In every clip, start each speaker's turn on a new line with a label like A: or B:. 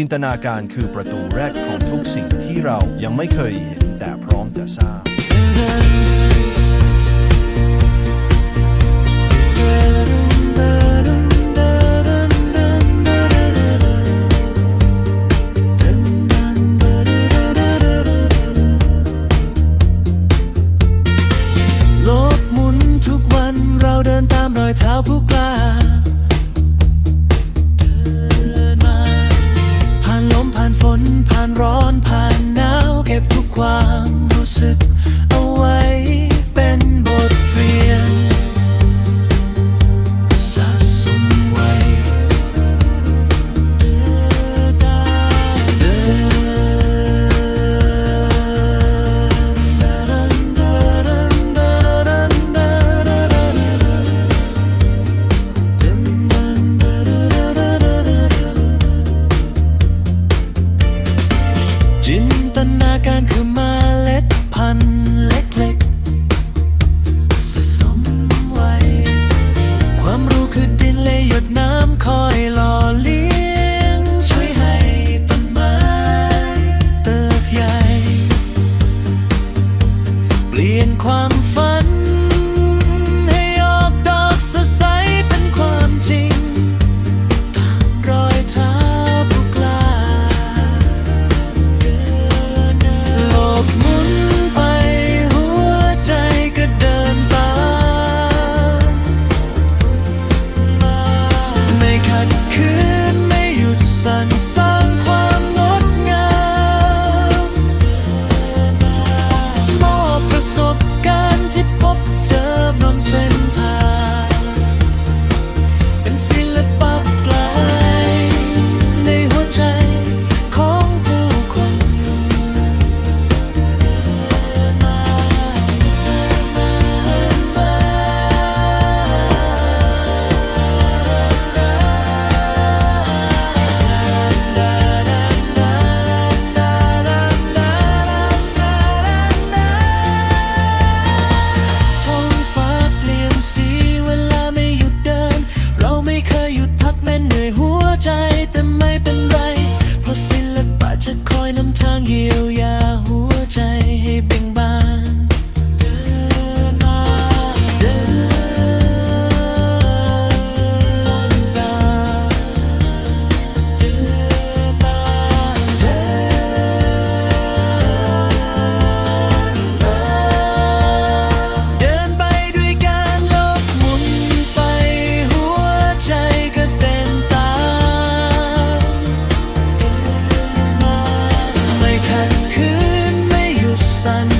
A: จินตนาการคือประตูแรกของทุกสิ่งที่เรายังไม่เคยเห็นแต่พร้อมจะสร้าง
B: โลกหมุนทุกวันเราเดินตามรอยเท้าผู้กล้า เป็นไร เพราะศิลปะจะคอยนำทางเยียว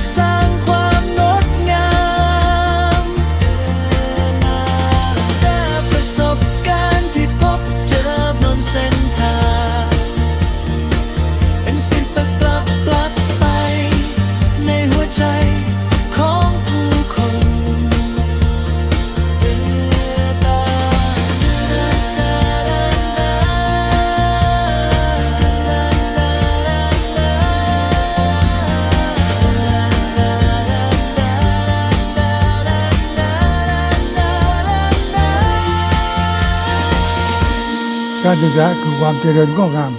B: sun. การ
C: ศึกษาคือความเจริญก็งาม